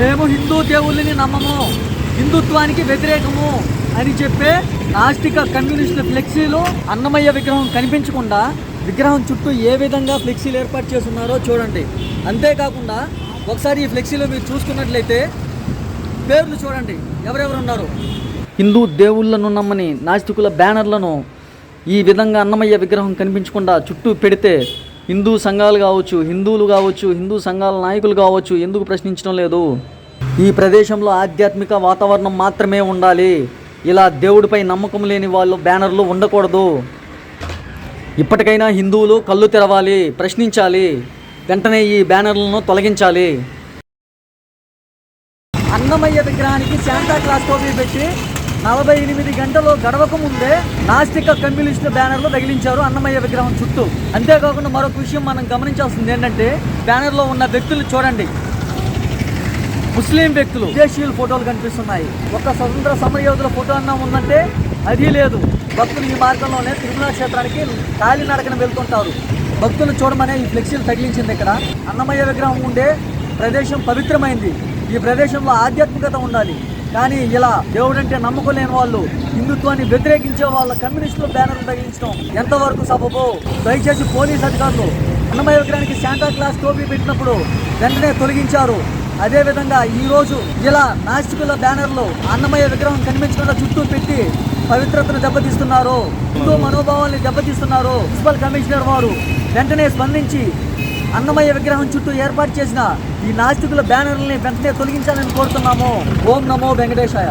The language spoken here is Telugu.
మేము హిందూ దేవుళ్ళని నమ్మము. హిందుత్వానికి వ్యతిరేకము అని చెప్పే నాస్తిక కమ్యూనిస్టుల ఫ్లెక్సీలు అన్నమయ్య విగ్రహం కనిపించకుండా విగ్రహం చుట్టూ ఏ విధంగా ఫ్లెక్సీలు ఏర్పాటు చేస్తున్నారో చూడండి. అంతేకాకుండా ఒకసారి ఈ ఫ్లెక్సీలో మీరు చూసుకున్నట్లయితే పేర్లు చూడండి. ఎవరెవరు ఉన్నారు హిందూ దేవుళ్ళను నమ్మని నాస్తికుల బ్యానర్లను ఈ విధంగా అన్నమయ్య విగ్రహం కనిపించకుండా చుట్టూ పెడితే హిందూ సంఘాలు కావచ్చు హిందువులు కావచ్చు హిందూ సంఘాల నాయకులు కావచ్చు ఎందుకు ప్రశ్నించడం లేదు? ఈ ప్రదేశంలో ఆధ్యాత్మిక వాతావరణం మాత్రమే ఉండాలి. ఇలా దేవుడిపై నమ్మకం లేని వాళ్ళు బ్యానర్లు ఉండకూడదు. ఇప్పటికైనా హిందువులు కళ్ళు తెరవాలి ప్రశ్నించాలి. వెంటనే ఈ బ్యానర్లను తొలగించాలి. అన్నమయ్య విగ్రహానికి శాంతా క్లాస్ టోపీ పెట్టి నలభై ఎనిమిది గంటలు గడవక ముందే నాస్తిక కమ్యూనిస్టు బ్యానర్లు తగిలించారు అన్నమయ్య విగ్రహం చుట్టూ. అంతేకాకుండా మరొక విషయం మనం గమనించాల్సింది ఏంటంటే బ్యానర్లో ఉన్న వ్యక్తులు చూడండి. ముస్లిం వ్యక్తులు. విదేశీయుల ఫోటోలు కనిపిస్తున్నాయి. ఒక స్వతంత్ర సమరయోధుల ఫోటో అన్నా ఉందంటే అది లేదు. భక్తులు ఈ మార్గంలోనే తిరుమల క్షేత్రానికి కాలినడకన వెళ్తుంటారు. భక్తులు చూడమనే ఈ ఫ్లెక్సీలు తగిలించింది ఇక్కడ అన్నమయ్య విగ్రహం ఉండే ప్రదేశం పవిత్రమైంది. ఈ ప్రదేశంలో ఆధ్యాత్మికత ఉండాలి. కానీ ఇలా దేవుడంటే నమ్మకం లేని వాళ్ళు హిందుత్వాన్ని వ్యతిరేకించే వాళ్ళ కమ్యూనిస్టుల బ్యానర్లు తగిలించడం ఎంతవరకు సబబో? దయచేసి పోలీస్ అధికారులు అన్నమయ్య విగ్రహానికి శాంటా క్లాస్ టోపీ పెట్టినప్పుడు వెంటనే తొలగించారు. అదేవిధంగా ఈరోజు ఇలా నాస్తికుల బ్యానర్లు అన్నమయ్య విగ్రహం కనిపించకుండా చుట్టూ పెట్టి పవిత్రతను దెబ్బతీస్తున్నారు. హిందూ మనోభావాల్ని దెబ్బతీస్తున్నారు మున్సిపల్ కమిషనర్ వారు. వెంటనే స్పందించి అన్నమయ్య విగ్రహం చుట్టూ ఏర్పాటు చేసిన ఈ నాస్తికుల బ్యానర్లని వెంటనే తొలగించాలని కోరుతున్నాము. ఓం నమో వెంకటేశాయ.